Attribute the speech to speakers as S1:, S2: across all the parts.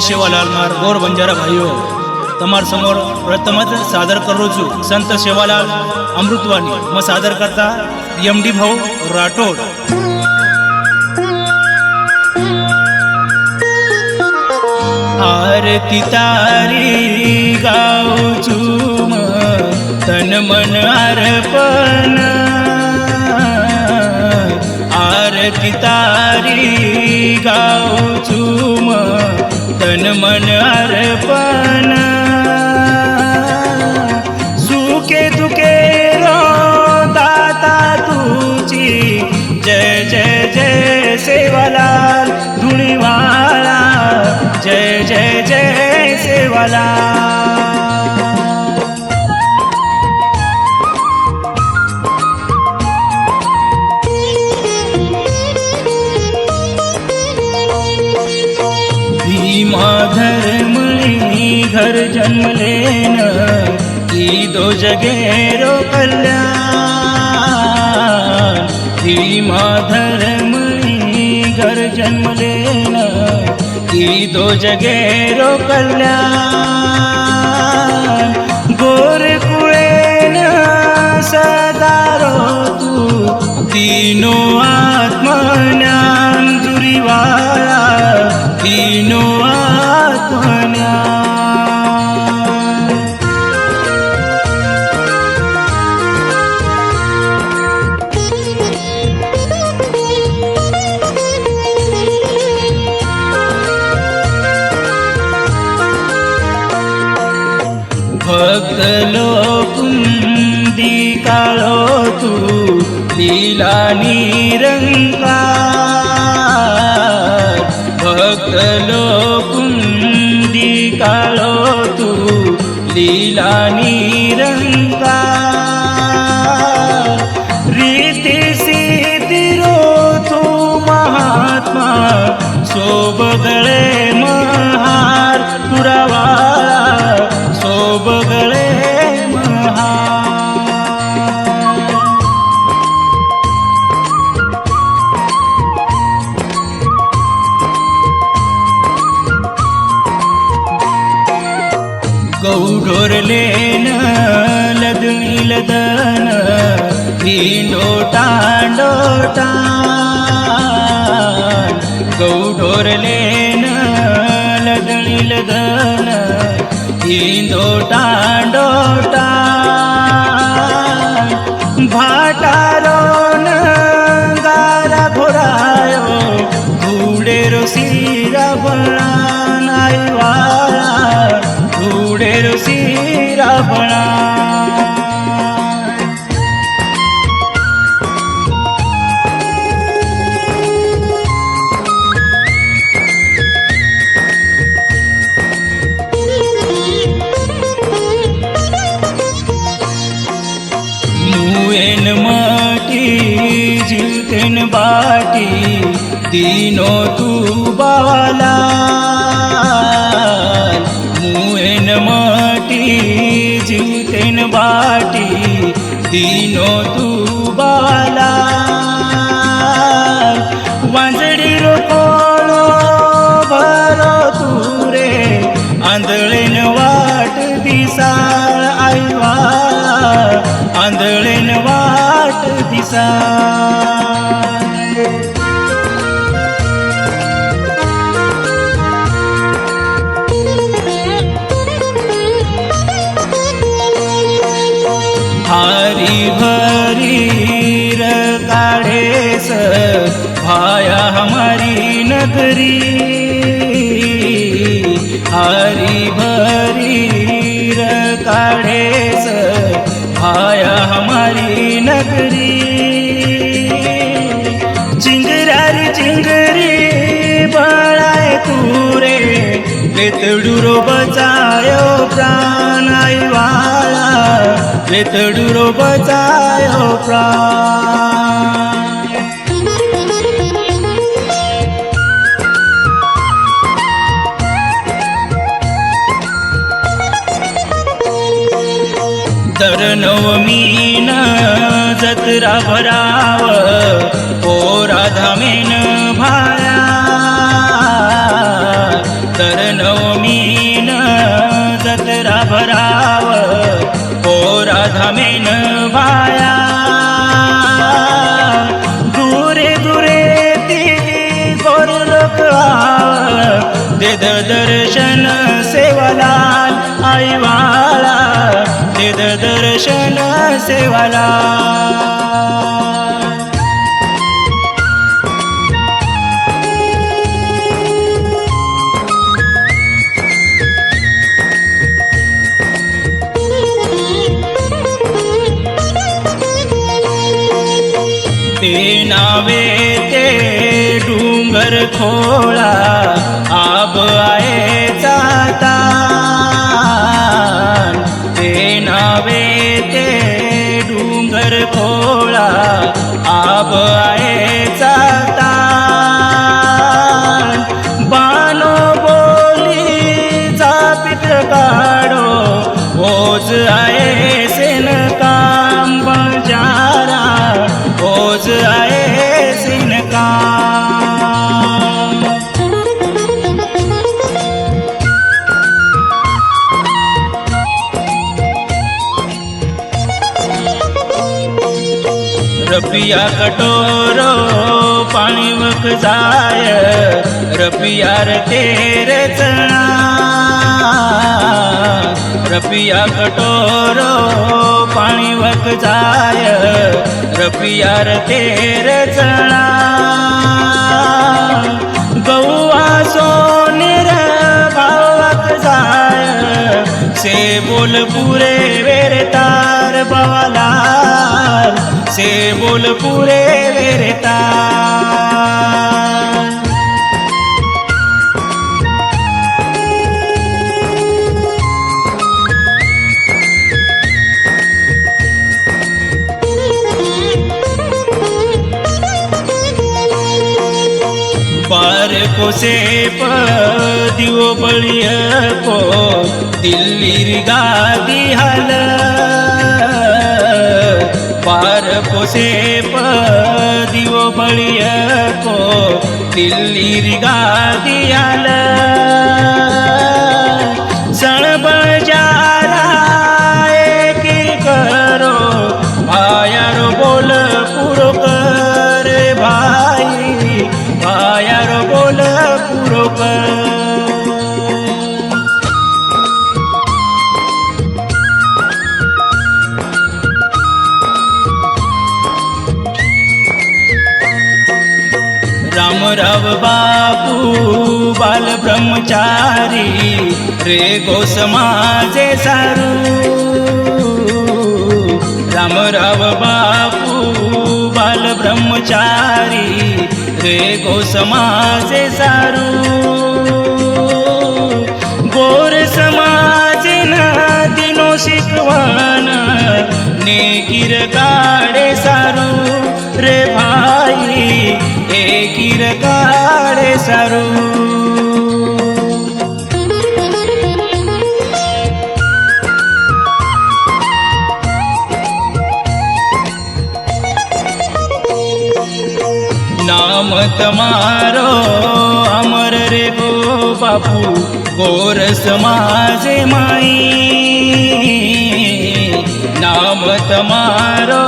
S1: જય શેવાલાલ માર ગોર બંજારા ભાઈઓ. તમાર સમોર પ્રથમ જ સાદર કરું છું. સંત સેવાલાલ અમૃતવાણી. માં સાદર કરતા યમડી ભાઉ રાઠોડ. આરતી તારી ગાઉં છું તન મન અર્પણ. આરતી તારી ગાઉં છું मन अर्पण. सुखे दुखे रो दाता तुझी. जय जय जय सेवालाल धुणीवाला जय जय जय सेवालाल. जन्मलेन जन्म दो जगेरो कल्याण. भीमा धर्मणी घर जन्म लेन दो जगेरो कल्याण. गोर कुळेन सदारो तू दीनो आ तू लीला निरंकार भक्त लोकुंदी काळो तू लीला निरंकार रीती सिद्धिरो तू महात्मा सोबगळे टांडोटा गौढोरलेन लदळी लदन हिंदो टांडोटा भाटारोन गारा घोरायो धुडेरो सिरा बळा नाईवाळा धुडेरो सिरा बळा দিন দুবালা, মুয়েন মাটি, জিতেন বাটি, দিন দুবালা। বাঁজড়ির কোণ ভার তুরে, আন্দোলন वाट দিশার আইবা আন্দোলন वाट দিশা हारी भरी र काढेस हमारी नगरी. चिंगरारी चिंगरी बळाय तुरे लेतडुरो बचायो प्राण आईवाळा लेतडुरो बचायो प्राण. तर नवमीन जत्रा भराव. हो ओ राधामेन भाया. तर नवमीन जत्रा भराव. हो ओ राधामेन भाया. दुरे दुरे ती गोर लोक दे दर सेवाला. ते नावे ते डुंगर खोळा. रपिया कटोरो पाणी वक जाय रपिया रे तेर चणा रपिया कटोरो पाणी वक जाय रपिया रे तेर चणा गौवा सोनेर भावाक जाय से बोल पुरे वेर तार बवालाल से बोल पुरे वेरे तार पार को से प को दिल्ली गादी दिहल पार को से प दिवो बळिय को दिल्ली रामराव बापू बाल ब्रह्मचारी रे गो समाजे सारू। रामराव बापू बाल ब्रह्मचारी रे गो समाजे सारू। गोर समाज ना दिनो ने गिर काडे सारू। रे भा સારું. નામ તમારો અમર રે ગો બાપુ ગોરસ માજે માઈ. નામ તમારો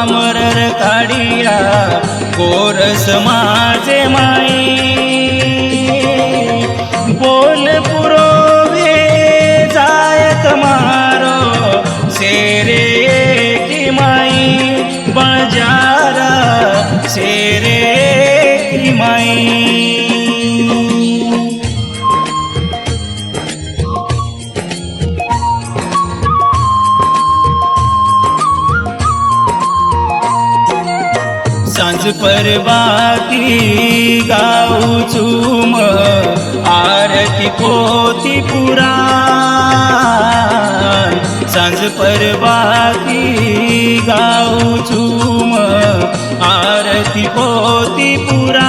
S1: અમર કાઢિયા गोरस माझे माई. पर्वाती गाऊ चूम आरती पोती पुरा सांज पर्वाती गाऊ चूम आरती पोती पुरा